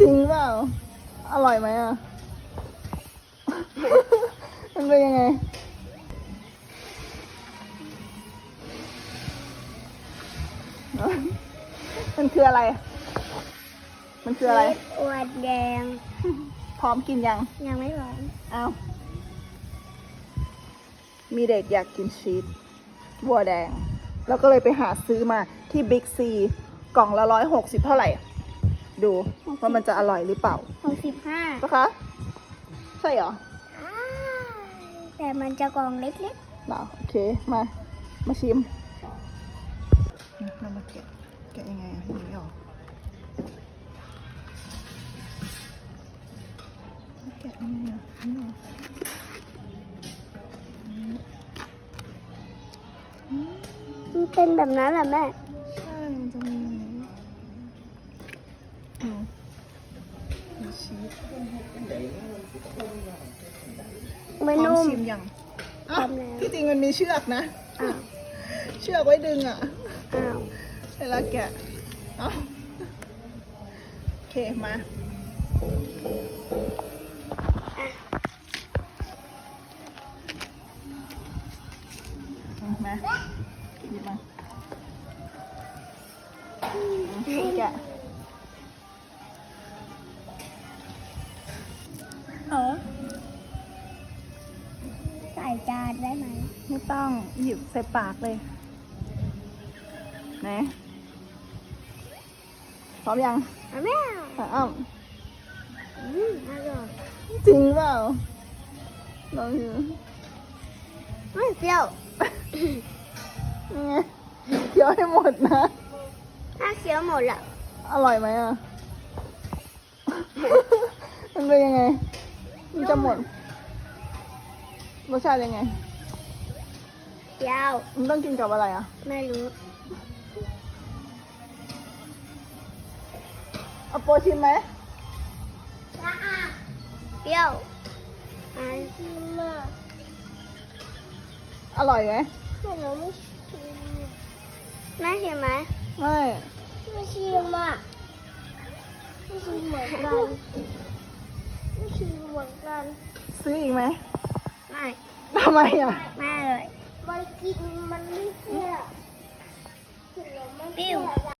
จริงเปล่า อร่อยไหมอะ มันเป็นยังไง มันคืออะไร มันคืออะไรเม็ดอวดแดง พร้อมกินยัง ยังไม่หวานเอามีเด็กอยากกินชีสบัวแดง แล้วก็เลยไปหาซื้อมาที่บิ๊กซี กล่องละร้อยหกสิบเท่าไหร่ ดูว่ามันจะอร่อยหรือเปล่าหกสิบห้านะคะใช่เหรอ แต่มันจะกล่องเล็กเหรอโอเค มา มาชิม เรามาแกะแกะยังไงอะยังไม่ออกแกะยังไงอะไม่ออกๆมันเป็นแบบนั้นแหละแม่ ใช่มันจะมีอย่างนี้อืมมีชีส ไม่พร้อนุ่มมชิมยังพร้อมแล้วที่จริงมันมีเชือกนะ อ้าวเชือกไว้ดึงอะอ้าวเวลาแกะเอาโอเคมามาหยิบมาแกะ เออใส่จานได้ไหมไม่ต้องหยิบใส่ปากเลยไหนพร้อมยังอะแม่อะอ้าวอืมอร่อยจริงเปล่าลองดูไม่เปรี้ยวนี่ไงเคี้ยวให้หมดนะ ถ้าเคี้ยวหมดละอร่อยไหมอะ มันเป็นยังไงมัน จะหมด รสชาติยังไง เปรี้ยวมันต้องกินกับอะไรอะ ไม่รู้เอาโปรชิมไหมเปรี้ยวอันที่มากอร่อยไหมแต่เราไม่ชิมแม่ชิมไหมไม่ไม่ชิมอะไม่ชิมเหมือนกันไม่ชิมเหมือนกัน ซื้ออีกไหมไม่ทำไมอะ ไม่เลยมันกิน